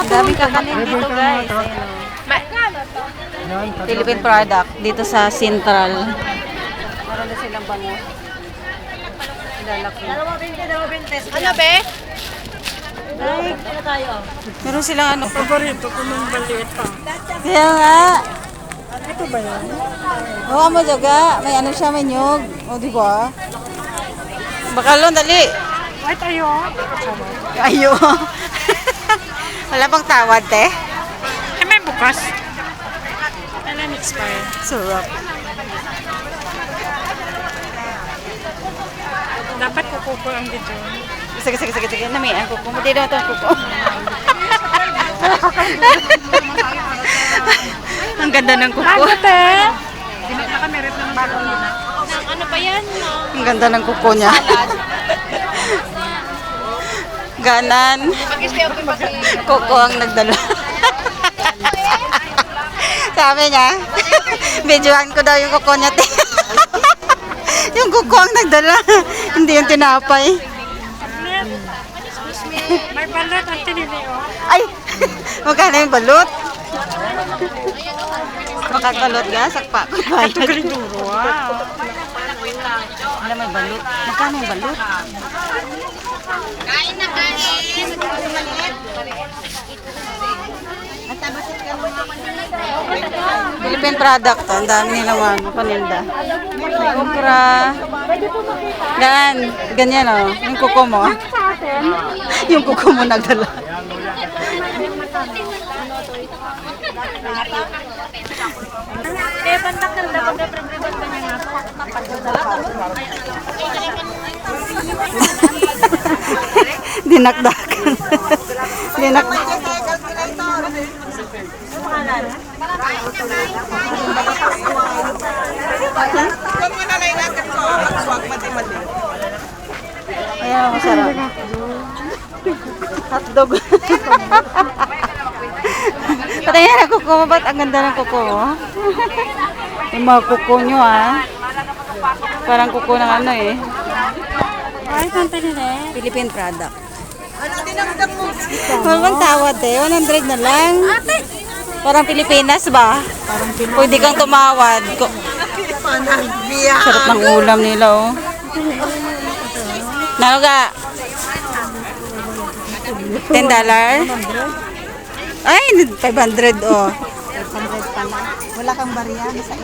Ang daming kakanin dito guys. Ayun, oh. Philippine product dito sa Central. Meron na silang bangus. Lalaki. Ano be? Ay, meron silang ano. Paborito ko ng maliit pa. Kaya nga. Ito ba yan? Oo, mo jaga. May ano siya, may nyog. O, di ba? Bakalon, dali. Ay, tayo. Ayo. Wala bang tawad, te? Ay, may bukas. Kailan expire? Sarap. Dapat kukupo ang dito. Sige, sige, sige, sige. Nami, ang kuko. Mati daw ito ang kuko. ang ganda ng kuko. Te! Nakamerit ng bago. Ano pa yan? Ang ganda ng kuko niya. Ganan. Kuko ang nagdala. Sabi niya, videoan ko daw yung kuko niya. yung kuko ang nagdala. Hindi yung tinapay. May balot ang tinili. Ay! Magkano yung balot? Makakalot ga, sakpa ko Ito bayad. kaliduro, wow. Alam mo balot? Magkano yung balot? Philippine product to. Ang dami nilang ano, paninda. May okra. Gan, ganyan o. Yung kuko mo. yung kuko mo nagdala. Eh, bantak ka dapat na problema ba niya nga? Dinakdakan. Dinakdakan. Ayan, masarap. Hotdog. Patayin na kuko mo. Ba't ang ganda ng kuko mo? Yung mga kuko nyo ah. Parang kuko ng ano eh. Ay, tinili? Philippine product. Wala bang tawad eh. 100 na lang. Parang Pilipinas ba? Parang Pwede kang tumawad. Sarap ng ulam nila oh. Naga. 10 dollar? Ay, 500 oh. 500 pala. Wala kang barya sa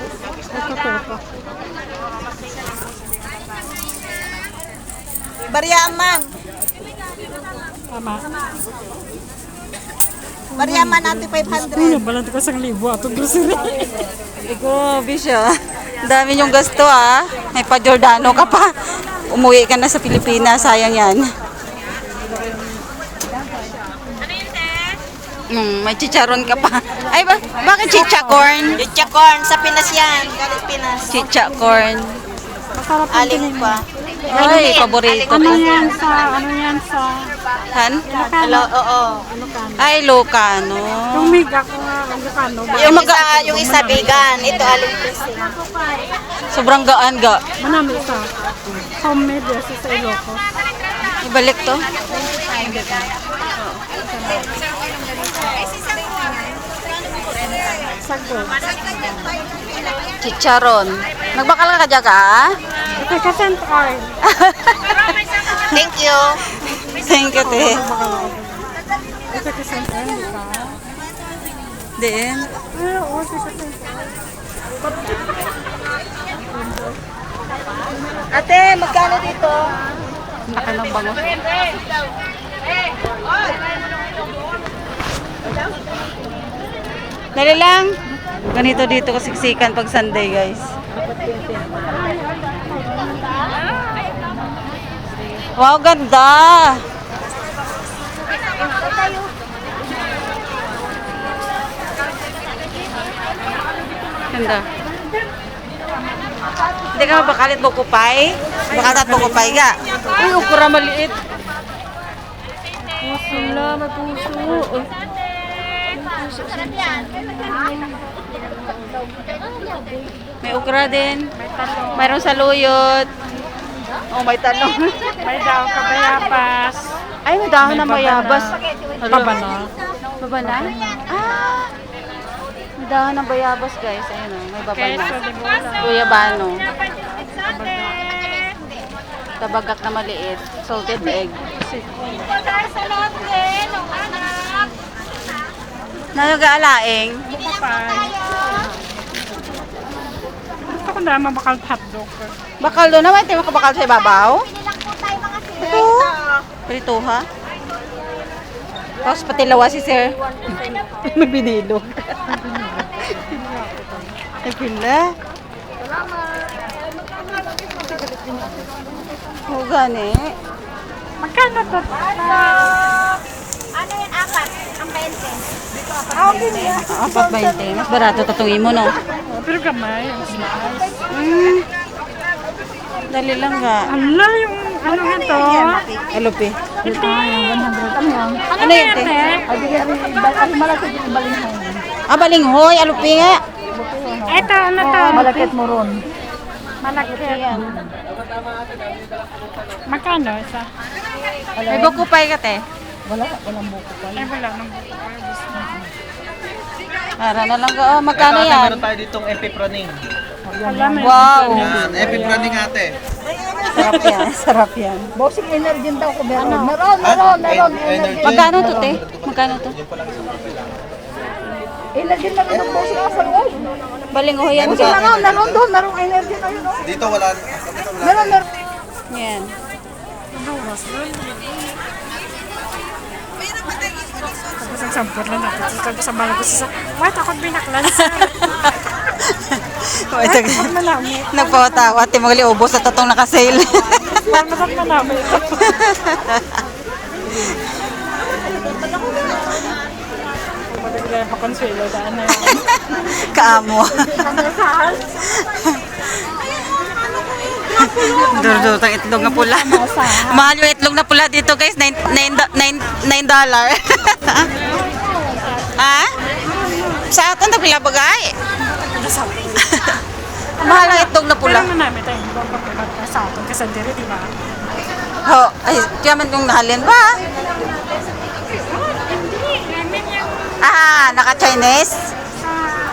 Barya man. Tama. Barya man natin 500. Ano, balat ko sang libo ato grocery. Siya. Ang dami yung gasto ah. May pa Giordano ka pa. Umuwi ka na sa Pilipinas. Sayang yan. Mm, may chicharon ka pa. Ay, ba, bakit chicha corn? Chicha corn, sa Pinas yan. Galing Pinas. Chicha corn. Masarap Aling pa. Ay, paborito Ano yan sa, ano yan sa, Han? Hello, oo. Ay, Locano. yung miga ko nga, ba? Yung isa, yung isa vegan. Ito aling Christine. Sobrang gaan ga. Manami sa homemade yan sa Ilocos. Ibalik to. Chicharon. Nagbakal ka dyan ka? Ito ka scent oil. Thank you. Thank you, te. Scent oil, di ba? Ay, oo, oil. Ate, magkano dito? Laki ng bango. Dali lang. Ganito dito kasiksikan pag Sunday, guys. Wow, ganda! Ganda. Hindi ka mabakalit mo kupay? Bakatat mo kupay ka? Uy, ukura maliit. Wala, may puso. May ukra din. Mayroon sa luyot. Oh, may talong. May daw kabayabas. Ay, may dahon ng mayabas. Pabana. Baba na? Ah! May dahon ng bayabas guys. Ayun o, may baba na. Queso de bola. Guyabano. Tabagak na maliit. Salted egg. Nagagaalaing. Bukapay. Gusto ko na mabakal hotdog. Bakal doon naman. Hindi makabakal sa ibabaw. Ito. Prito ha? Tapos pati lawa si sir. May binilog. Ay pila. Oo gani. Magkano to? Ano yung apat? Ang 20. Ah, Apat 20. Mas barato tatungin mo no. Pero gamay. Ang. Mm. Dali lang ga. Ala, yung ano nga to? Alupi. Ito. Ano Ano yun, te? Ah, balinghoy. Alupi nga. Ito, ano to? Malakit mo ron. Malakit. Magkano isa? May buko pa ka te. Wala, walang buko pa. Ay, wala nang buko. Para na lang. Oh, magkano Ate, yan? meron tayo ditong epipraning. Wala, may Wow. Yan, epipraning ate. Sarap yan. Sarap yan. Bossing energy daw ko meron. Meron, meron, meron. En- energy. Magkano to te? Magkano to? Energy na rin ang bossing asa loob. Balinghoy yan Bossing ga. meron, meron doon. Merong energy na yun. oh. Dito wala. Dito wala. Meron, meron. Yan. Sampur na natin. Tapos ang bago sa What? Ako binaklan. Oh, ito ga. Malami. Nagpawatawa. Ate magali ubos sa tatong nakasale. Parang malami. Pagkakaya pa consuelo daan na yun. Kaamo. Durdurut ang itlog na pula. Mahal yung itlog na pula dito guys. 9 dollar. ha? Sa atin na pila bagay. Mahal ang itlog na pula. Pero manami tayo. Na sa atin. Kasi dire, di ba? Ho, ay, kaya man yung nahalin ba? Ah, naka-Chinese?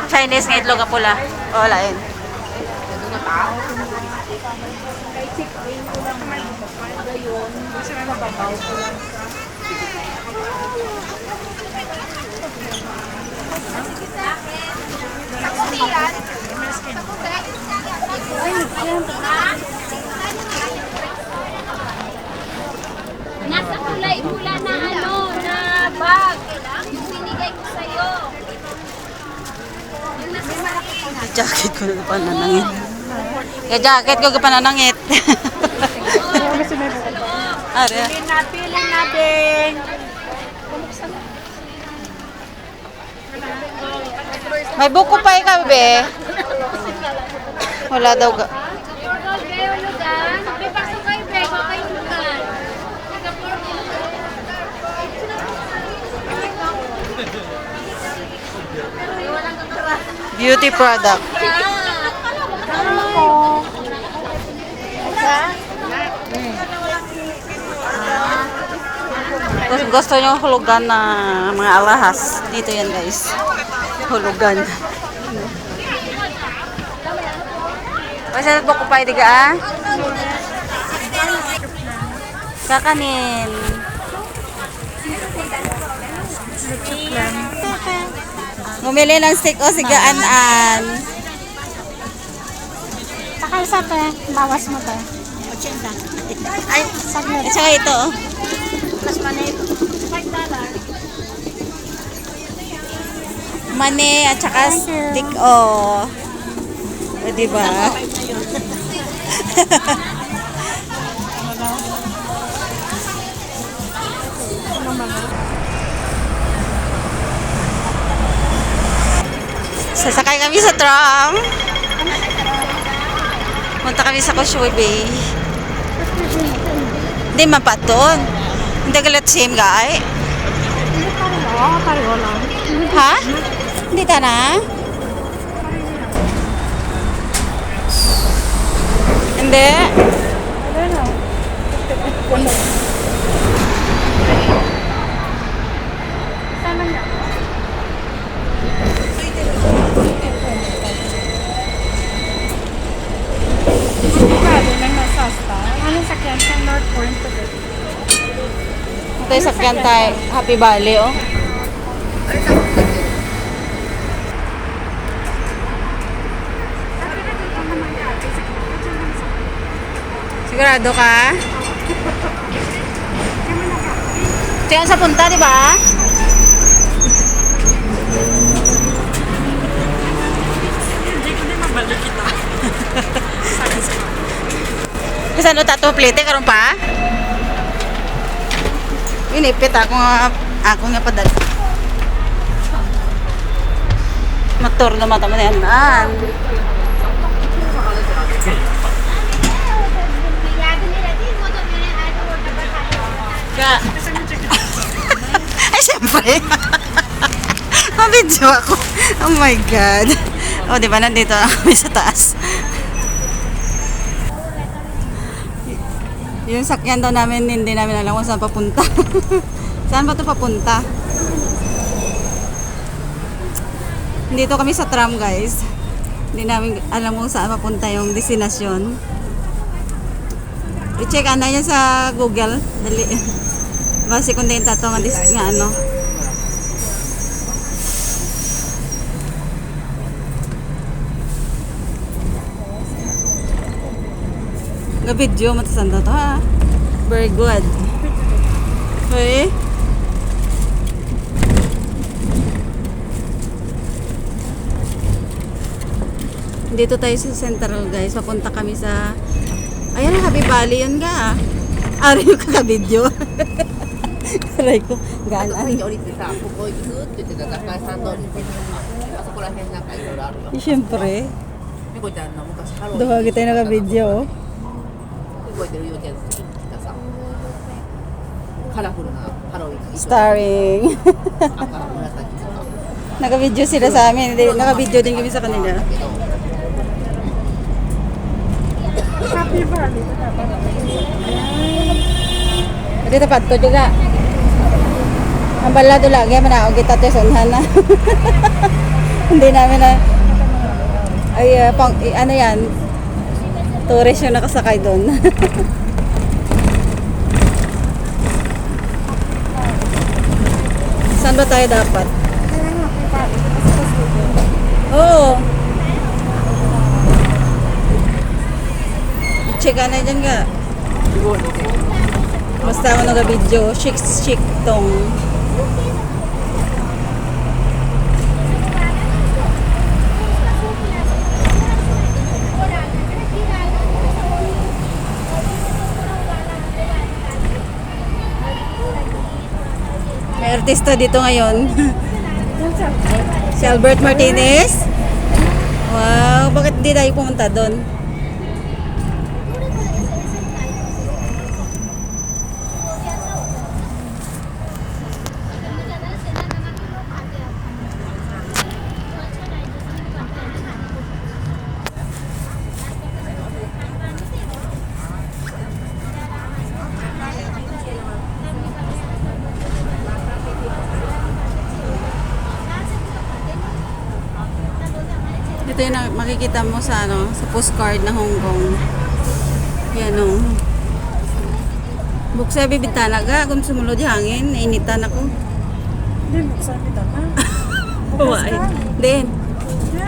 Chinese nga itlog na pula. Wala yun. Nasa kulay pula na ano, na bag. Yung binigay ko sa'yo. Yung nasa Jacket ko na pananangit. Kaya jacket ko na pananangit. Are. Napili natin. May buko pa ka, bebe. Wala daw. Ga. Portol, kayo lugan. May pasok gusto nyo hulugan na mga alahas, dito yan guys. Hulugan. Kasi buko pa hindi ka ah? Kakanin. Bumili ng steak o sigaan-an. Sakay sa. Bawas mo te. Ay, at saka ito. Oh. Mas manip. Mane at saka stick o. O, diba? Sasakay kami sa tram. Punta kami sa Koshoy Bay. Hindi man pa doon. Hindi galit same guy. Ha? Hindi ta na? Hindi. Ano sa Kenshin North Point to nga. tayo sakyan tayo. Happy Valley, oh. Sigurado ka? Diyan sa punta, di ba? Kasi ano tato plate karon pa? Inipit ako nga ako nga padal. Motor na mata mo na yan. Ah, ka. Ay, siyempre. Mabidyo ako. Oh my God. Oh, di ba nandito na kami sa taas. Yung sakyan daw namin, hindi namin alam kung saan papunta. saan ba ito papunta? Dito kami sa tram, guys. Hindi namin alam kung saan papunta yung destinasyon. I-check ano yan sa Google. Dali. Base kung din tato nga, dis- nga ano. nga video matasanda to ha? Very good. Okay dito tayo sa central guys. Papunta kami sa ayan happy valley yun ga ah. ari yung kakabidyo aray ko. Gaan ari. siyempre. Duhagi tayo naka-video. oh. 覚えてる幼稚園好きって言ったさ、カラフルなハロウィンの衣装 Starring. 赤、紫とか。 Naka-video sila sa amin. Hindi, Naka-video din kami sa kanila. だけど、 Happy Valley. Dito pa to juga. Ang balado lagi manaog kita to sunhan na. Hindi namin na ay ah, pang i- ano yan tourist yung nakasakay doon. Saan ba tayo dapat? Oo. I-check ka na dyan nga. Basta ako nag-video, chic chic tong. Artista dito ngayon. si Albert Martinez. Wow, bakit di tayo pumunta doon? Ito yung na- makikita mo sa ano, sa postcard ng Hong Kong. Yan o. Buksa bibintana ga, kung sumulod yung hangin, nainitan ako. Hindi, buksan kita na. Buhay. Then,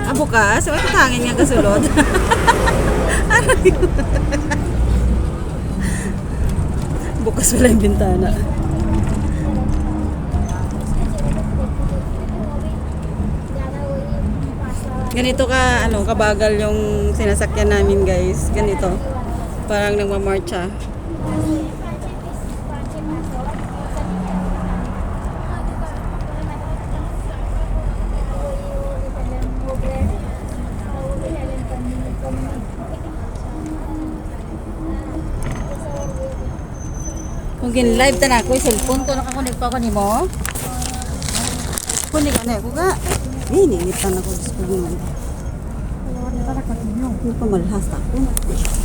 ah, bukas, ka hangin nga kasulod. Bukas wala yung bintana. Ganito ka, ano, kabagal yung sinasakyan namin guys. Ganito. Parang nagmamarcha. Kung gin-live ta na ako, cellphone ko nakakunik pa ako ni mo. Kunik na ako ga. Eh, ninitan ako. Diyos ko gano'n. Hindi pa malhas ako.